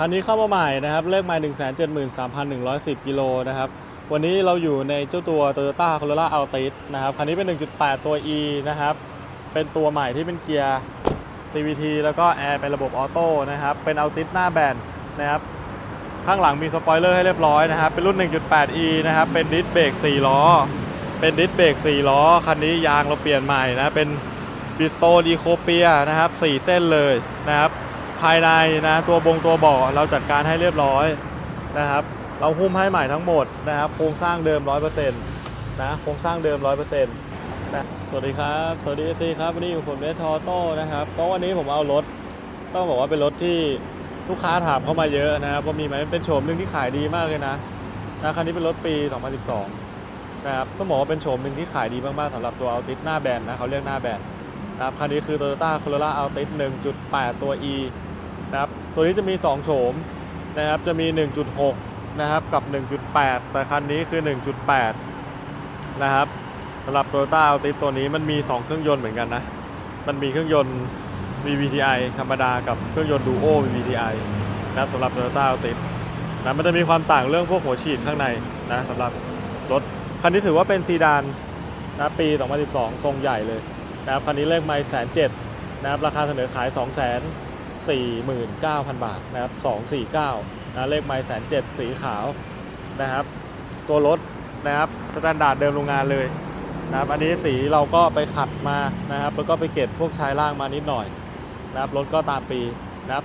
คันนี้เข้ามาใหม่นะครับ เลขไมล์173,110 กิโลนะครับ วันนี้เราอยู่ในเจ้าตัว Toyota Corolla Altis นะครับ คันนี้เป็น 1.8 ตัว E นะครับ เป็นตัวใหม่ที่เป็นเกียร์ CVT แล้วก็แอร์เป็นระบบออโต้นะครับ เป็น Altis หน้าแบนนะครับ ข้างหลังมีสปอยเลอร์ให้เรียบร้อยนะครับ เป็นรุ่น 1.8e นะครับ เป็นดิสเบรก4ล้อ เป็นดิสเบรก4ล้อ คันนี้ยางเราเปลี่ยนใหม่นะ เป็นบิสโตดีโคเปียนะครับ 4 เส้นเลยนะครับ ภายในนะตัวบงตัวเบาะเราจัดการให้เรียบร้อยนะครับ เราหุ้มให้ใหม่ทั้งหมดนะครับโครงสร้างเดิม 100%นะโครงสร้างเดิม 100%นะสวัสดีครับ สวัสดีเอซีครับวันนี้อยู่ผมเนททอโต้นะครับเพราะวันนี้ผมเอารถ ต้องบอกว่าเป็นรถที่ลูกค้าถามเข้ามาเยอะนะครับว่ามีไหมเป็นโฉมหนึ่งที่ขายดีมากเลยนะนะคันนี้เป็นรถปี 2012 นะครับต้องบอกว่าเป็นโฉมหนึ่งที่ขายดีมากๆสำหรับตัว Altis หน้าแบนนะเขาเรียกหน้าแบนนะครับคันนี้คือ Toyota Corolla Altis 1.8 ตัว E นะครับตัวนี้จะมี 2 โฉมนะครับจะมี 1.6 นะครับกับ 1.8 แต่คันนี้คือ 1.8 นะครับสำหรับ Toyota Altis ตัวนี้มันมี 2 เครื่องยนต์เหมือนกันนะ มันมีเครื่องยนต์ VVTi ธรรมดากับเครื่องยนต์ Duo VVTi นะครับสำหรับ Toyota Altis นะมันจะมีความต่างเรื่องพวกหัวฉีดข้างในนะสำหรับรถคันนี้ถือว่าเป็นซีดานนะปี 2012 ทรงใหญ่เลยนะครับคันนี้เลขไมล์แสนเจ็ดนะครับราคาเสนอขาย2 4 9 0 0 0 บาทนะครับ 249นะเลขไมล์แสนเจ็ดสีขาวนะครับ ตัวรถนะครับสแตนดาร์ดเดิมโรงงานเลยนะครับอันนี้สีเราก็ไปขัดมานะครับ แล้วก็ไปเก็บพวกชายล่างมานิดหน่อยนะครับรถก็ตามปีนะครับ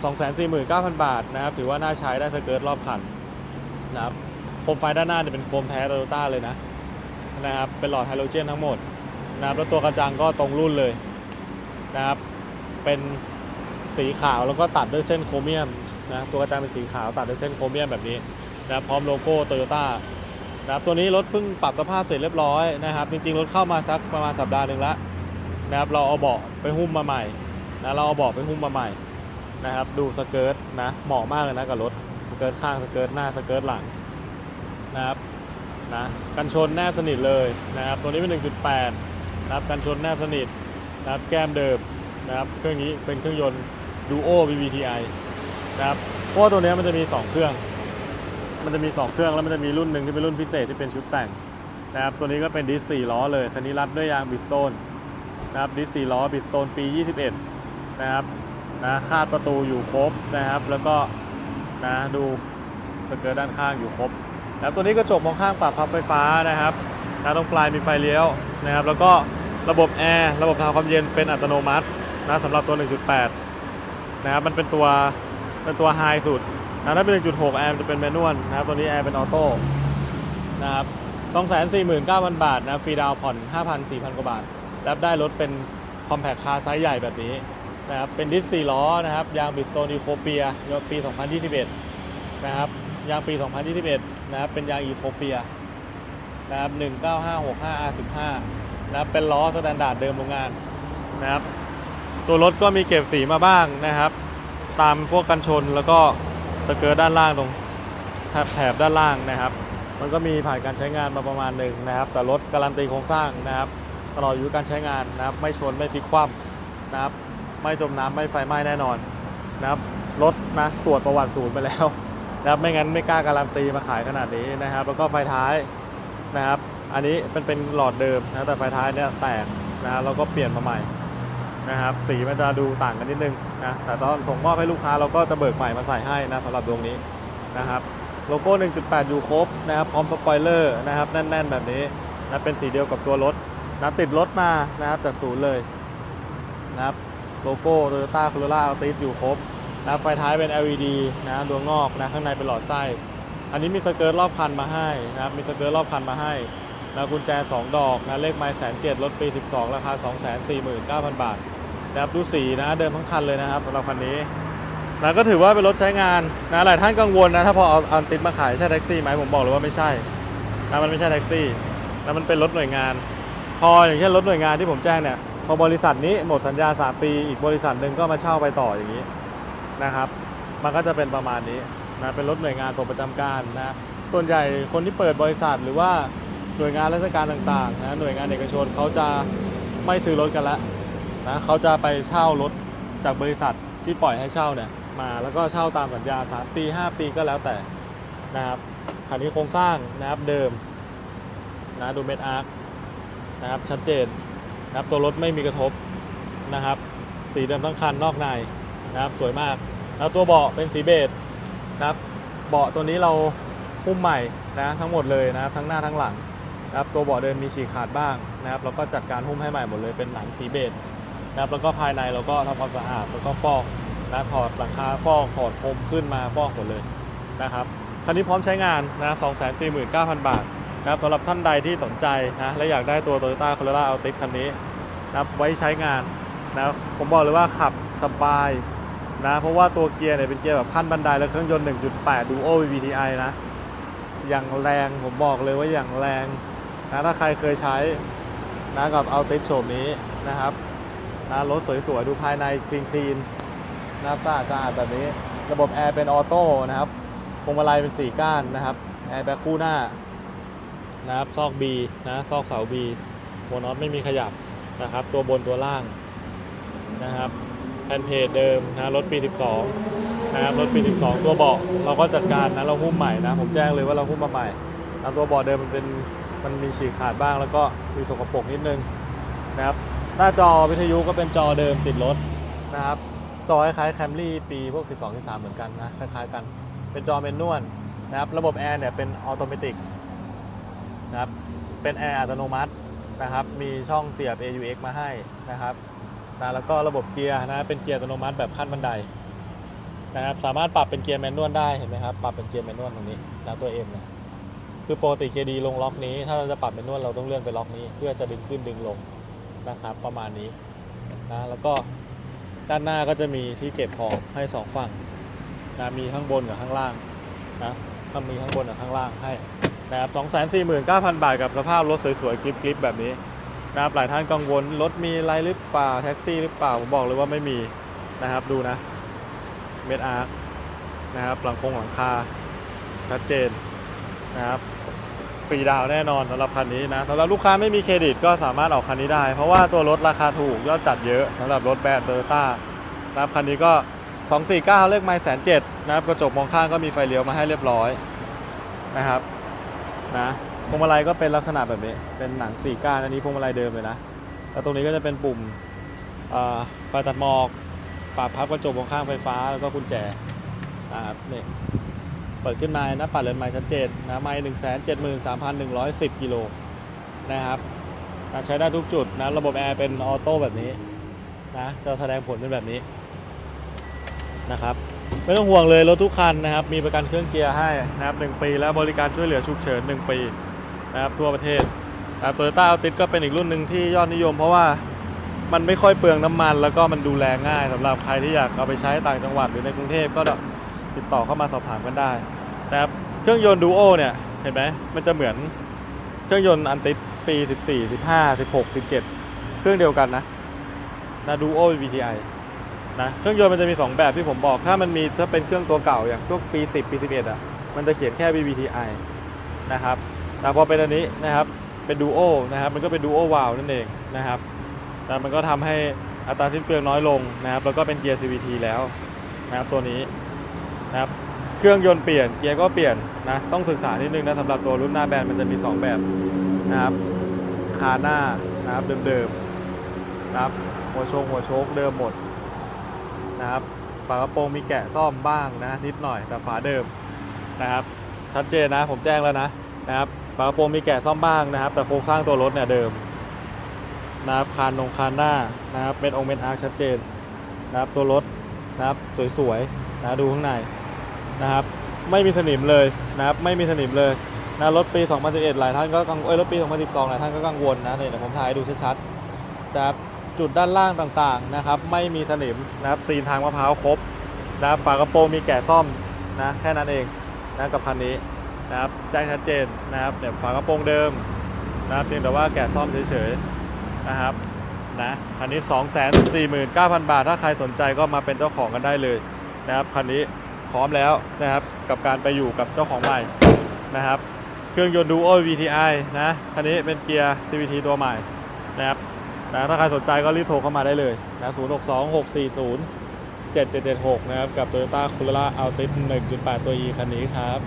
249,000 บาทนะครับ ถือว่าน่าใช้ได้สเกิร์ตรอบคันนะครับโคมไฟด้านหน้าเนี่ยเป็นโคมแท้โตโยต้าเลยนะนะครับ เป็นหลอดไฮโดรเจนทั้งหมดนะครับแล้วตัวกระจังก็ตรงรุ่นเลยนะครับ เป็น สีขาวแล้วก็ตัดด้วยเส้นโครเมียมนะตัวกระจังเป็นสีขาวตัดด้วยเส้นโครเมียมแบบนี้นะครับพร้อมโลโก้โตโยต้านะครับตัวนี้รถเพิ่งปรับสภาพเสร็จเรียบร้อยนะครับ จริงๆรถเข้ามาสักประมาณสัปดาห์หนึ่งแล้วนะครับเราเอาเบาะไปหุ้มมาใหม่นะเราเอาเบาะไปหุ้มมาใหม่นะครับ ดูสเกิร์ตนะเหมาะมากเลยนะกับรถสเกิร์ตข้างสเกิร์ตหน้าสเกิร์ตหลังนะครับนะกันชนแนบสนิทเลยนะครับ ตัวนี้เป็น 1.8นะครับกันชนแนบสนิทนะครับแก้มเดิมนะครับเครื่องนี้เป็นเครื่องยนต์ Duo VVTi นะครับเพราะว่าตัวนี้มันจะมี 2 เครื่อง มันจะมี 2 เครื่องแล้วมันจะมีรุ่นหนึ่งที่เป็นรุ่นพิเศษที่เป็นชุดแต่งนะครับ ตัวนี้ก็เป็นดิส4ล้อเลย คันนี้รัดด้วยยางบิสโตนนะครับ ดิส4ล้อบิสโตนปี 21 นะครับนะคาดประตูอยู่ครบนะครับ แล้วก็นะดูสเกิร์ตด้านข้างอยู่ครบแล้วตัวนี้กระจกมองข้างปรับพับไฟฟ้านะครับนะตรงปลายมีไฟเลี้ยวนะครับ แล้วก็ระบบแอร์ ระบบทำความเย็นเป็นอัตโนมัตินะสำหรับตัว 1.8 นะครับมันเป็นตัวเป็นตัวไฮสุดนะถ้าเป็น 1.6 แอร์จะเป็นแมนนวลนะครับตัวนี้แอร์เป็นออโต้นะครับ249,000 บาทนะฟรีดาวผ่อน 5,000 4,000 กว่าบาท รับได้รถเป็นคอมแพคคาร์ไซส์ใหญ่แบบนี้นะครับเป็นดิส4ล้อนะครับยางบิสโตนีโคเปียปี 2021 นะครับยางปี 2021 นะครับเป็นยางอีโคเปียนะครับ 19565R15 นะครับเป็นล้อสแตนดาร์ดเดิมโรงงานนะครับ ตัวรถก็มีเก็บสีมาบ้างนะครับ ตามพวกกันชนแล้วก็สเกิร์ตด้านล่างตรงแถบแถบด้านล่างนะครับ มันก็มีผ่านการใช้งานมาประมาณหนึ่งนะครับ แต่รถการันตีโครงสร้างนะครับ ตลอดอายุการใช้งานนะครับ ไม่ชนไม่พลิกคว่ำนะครับ ไม่จมน้ำไม่ไฟไหม้แน่นอนนะครับรถนะตรวจประวัติศูนย์ไปแล้วนะครับไม่งั้นไม่กล้าการันตีมาขายขนาดนี้นะครับ แล้วก็ไฟท้ายนะครับ อันนี้เป็นเป็นหลอดเดิมนะแต่ไฟท้ายเนี่ยแตกนะครับแล้วก็เปลี่ยนมาใหม่ นะครับสีมันจะดูต่างกันนิดนึงนะแต่ตอนส่งมอบให้ลูกค้าเราก็จะเบิกใหม่มาใส่ให้นะสำหรับดวงนี้นะครับโลโก้ 1.8 อยู่ครบนะครับพร้อมสปอยเลอร์นะครับแน่น ๆ แบบนี้นะเป็นสีเดียวกับตัวรถนะติดรถมานะครับจากศูนย์เลยนะครับโลโก้ Toyota Corolla Altis อยู่ครบนะบไฟท้ายเป็น LED นะดวงนอกนะข้างในเป็นหลอดไส้ อันนี้มีสเกิร์ตรอบคันมาให้นะครับมีสเกิร์ตรอบคันมาให้ นะกุญแจ 2 ดอกนะเลขไมล์แสนเจ็ดรถปี 12 ราคา 249,000 บาทนะครับดูสีนะเดิมทั้งคันเลยนะครับสำหรับคันนี้นะก็ถือว่าเป็นรถใช้งานนะหลายท่านกังวลนะถ้าพอเอาอันติดมาขายใช่แท็กซี่ไหมผมบอกเลยว่าไม่ใช่นะมันไม่ใช่แท็กซี่นะมันเป็นรถหน่วยงาน พออย่างเช่นรถหน่วยงานที่ผมแจ้งเนี่ยพอบริษัทนี้หมดสัญญา 3 ปี อีกบริษัทหนึ่งก็มาเช่าไปต่ออย่างนี้นะครับ มันก็จะเป็นประมาณนี้นะเป็นรถหน่วยงานปลดประจำการนะส่วนใหญ่คนที่เปิดบริษัทหรือว่า หน่วยงานราชการต่างๆนะหน่วยงานเอกชนเขาจะไม่ซื้อรถกันละนะเขาจะไปเช่ารถจากบริษัทที่ปล่อยให้เช่าเนี่ยมาแล้วก็เช่าตามสัญญา 3 ปี 5 ปีก็แล้วแต่นะครับคันนี้โครงสร้างนะครับเดิมนะดูเม็ดอาร์คนะครับชัดเจนนะครับตัวรถไม่มีกระทบนะครับ สีเดิมทั้งคันนอกในนะครับสวยมาก แล้วตัวเบาะเป็นสีเบจนะครับเบาะตัวนี้เราหุ้มใหม่นะทั้งหมดเลยนะครับทั้งหน้าทั้งหลัง นะครับตัวเบาะเดิมมีฉีกขาดบ้างนะครับเราก็จัดการหุ้มให้ใหม่หมดเลยเป็นหนังสีเบจนะครับแล้วก็ภายในเราก็ทำความสะอาดแล้วก็ฟอกนะถอดหลังคาฟอกถอดพรมขึ้นมาฟอกหมดเลยนะครับคันนี้พร้อมใช้งานนะ249,000 บาทนะครับสำหรับท่านใดที่สนใจนะและอยากได้ตัว Toyota Corolla Altis คันนี้นะครับไว้ใช้งานนะผมบอกเลยว่าขับสบายนะเพราะว่าตัวเกียร์เนี่ยเป็นเกียร์แบบขั้นบันไดแล้วเครื่องยนต์ 1.8 Duo VVTi นะอย่างแรงผมบอกเลยว่าอย่างแรง นะถ้าใครเคยใช้นะกับเอาติสโฉมนี้นะครับนะรถสวยๆ ดูภายในคลีนคลีนๆนะครับสะอาดสะอาดแบบนี้ ระบบแอร์เป็นออโต้นะครับพวงมาลัยเป็น 4 ก้านนะครับแอร์แบ็คคู่หน้านะครับซอก B นะซอกเสา B หัวน็อตไม่มีขยับนะครับ ตัวบนตัวล่างนะครับแผ่นเพจเดิมนะรถปี 12นะครับรถปี 12 ตัวเบาะเราก็จัดการนะเราหุ้มใหม่นะผมแจ้งเลยว่าเราหุ้มมาใหม่นะตัวเบาะเดิมมันเป็น มันมีฉีกขาดบ้างแล้วก็มีสกปรกนิดนึงนะครับหน้าจอวิทยุก็เป็นจอเดิมติดรถนะครับจอคล้ายๆแคมรี่ปีพวก 12 13 เหมือนกันนะคล้ายๆกันเป็นจอเมนนวลนะครับระบบแอร์เนี่ยเป็นออโตเมติกนะครับเป็นแอร์อัตโนมัตินะครับมีช่องเสียบ AUX มาให้นะครับนะแล้วก็ระบบเกียร์นะเป็นเกียร์อัตโนมัติแบบขั้นบันไดนะครับสามารถปรับเป็นเกียร์แมนนวลได้เห็นไหมครับปรับเป็นเกียร์แมนนวลตรงนี้นะตัวเอ็มนะ คือปกติเกียร์ดีลงล็อกนี้ ถ้าเราจะปรับแมนนวลเราต้องเลื่อนไปล็อกนี้ เพื่อจะดึงขึ้นดึงลงนะครับประมาณนี้นะแล้วก็ด้านหน้าก็จะมีที่เก็บของให้สองฝั่งนะมีข้างบนกับข้างล่างนะถ้ามีข้างบนกับข้างล่างให้นะครับสองแสนสี่หมื่นเก้าพันบาทกับสภาพรถสวยๆกริบๆแบบนี้นะครับหลายท่านกังวลรถมีไรหรือเปล่าแท็กซี่หรือเปล่าผมบอกเลยว่าไม่มีนะครับดูนะเมดอาร์นะครับหลังคงหลังคาชัดเจน นะครับฟรีดาวแน่นอนสำหรับคันนี้นะสำหรับลูกค้าไม่มีเครดิตก็สามารถออกคันนี้ได้ เพราะว่าตัวรถราคาถูกยอดจัดเยอะสำหรับรถแบรนด์โตโยต้านะครับคันนี้ก็ 249 เลขไมล์แสนเจ็ดนะครับกระจกมองข้างก็มีไฟเลี้ยวมาให้เรียบร้อยนะครับนะพวงมาลัยก็เป็นลักษณะแบบนี้เป็นหนังสี่ก้านอันนี้พวงมาลัยเดิมเลยนะแล้วตรงนี้ก็จะเป็นปุ่มไฟตัดหมอกปรับพับกระจกมองข้างไฟฟ้าแล้วก็กุญแจนะครับนี่ เปิดขึ้นมาหน้าปัดเรือนไม้ชัดเจนนะไม้หนึ่งแสนเจ็ดหมื่นสามพันหนึ่งร้อยสิบกิโลนะครับใช้ได้ทุกจุดนะระบบแอร์เป็นออโต้แบบนี้นะจะแสดงผลเป็นแบบนี้นะครับไม่ต้องห่วงเลยรถทุกคันนะครับมีประกันเครื่องเกียร์ให้นะครับหนึ่งปี แล้วบริการช่วยเหลือฉุกเฉินหนึ่งปีนะครับทั่วประเทศโตโยต้าอัลติสก็เป็นอีกรุ่นหนึ่งที่ยอดนิยม เพราะว่ามันไม่ค่อยเปลืองน้ำมัน แล้วก็มันดูแลง่ายสำหรับใครที่อยากเอาไปใช้ต่างจังหวัดหรือในกรุงเทพก็ ติดต่อเข้ามาสอบถามกันได้นะครับเครื่องยนต์ดูโอเนี่ยเห็นไหมมันจะเหมือนเครื่องยนต์อันติสปี 14 15 16 17 เครื่องเดียวกันนะนะดูโอ VTI นะเครื่องยนต์มันจะมี 2 แบบที่ผมบอก ถ้ามันมีถ้าเป็นเครื่องตัวเก่าอย่างช่วงปี 10 ปี 11อะมันจะเขียนแค่ VVTI นะครับแต่พอเป็นอันนี้นะครับเป็นดูโอนะครับมันก็เป็นดูโอวาลนั่นเองนะครับแล้วมันก็ทำให้อัตราสิ้นเปลืองน้อยลงนะครับแล้วก็เป็นเกียร์ CVT แล้วนะครับตัวนี้ นะครับเครื่องยนต์เปลี่ยนเกียร์ก็เปลี่ยนนะต้องศึกษานิดนึงนะสำหรับตัวรุ่นหน้าแบรนด์มันจะมี 2 แบบนะครับคาหน้านะครับเดิมๆนะครับหัวโชงหัวโชคเดิมหมดนะครับฝากระโปรงมีแกะซ่อมบ้างนะนิดหน่อยแต่ฝาเดิมนะครับชัดเจนนะผมแจ้งแล้วนะนะครับฝากระโปรงมีแกะซ่อมบ้างนะครับ แต่โครงสร้างตัวรถเนี่ยเดิมนะครับคานนงคานหน้านะครับเป็นองค์เป็นอาร์คชัดเจนนะครับตัวรถนะครับสวยๆนะดูข้างใน นะครับไม่มีสนิมเลยนะครับไม่มีสนิมเลยนะรถปี 2011 หลายท่านก็กังเอ้ยรถปี 2012 หลายท่านก็กังวลนะเนี่ยเดี๋ยวผมถ่ายให้ดูชัดๆนะครับจุดด้านล่างต่างๆนะครับไม่มีสนิมนะครับซีนทางมะพร้าวครบนะครับฝากระโปรงมีแกะซ่อมนะแค่นั้นเองนะกับคันนี้นะครับแจ้งชัดเจนนะครับเนี่ยฝากระโปรงเดิมนะครับเพียงแต่ว่าแกะซ่อมเฉยๆนะครับนะคันนี้ 249,000 บาท ถ้าใครสนใจก็มาเป็นเจ้าของกันได้เลยนะครับคันนี้ พร้อมแล้วนะครับ กับการไปอยู่กับเจ้าของใหม่นะครับ เครื่องยนต์ดูโอ VTI นะคันนี้เป็นเกียร์ CVT ตัวใหม่นะครับนะถ้าใครสนใจก็รีบโทรเข้ามาได้เลยนะ062 640 7776 นะครับ กับ Toyota Corolla Altis 1.8 ตัว E คันนี้ครับ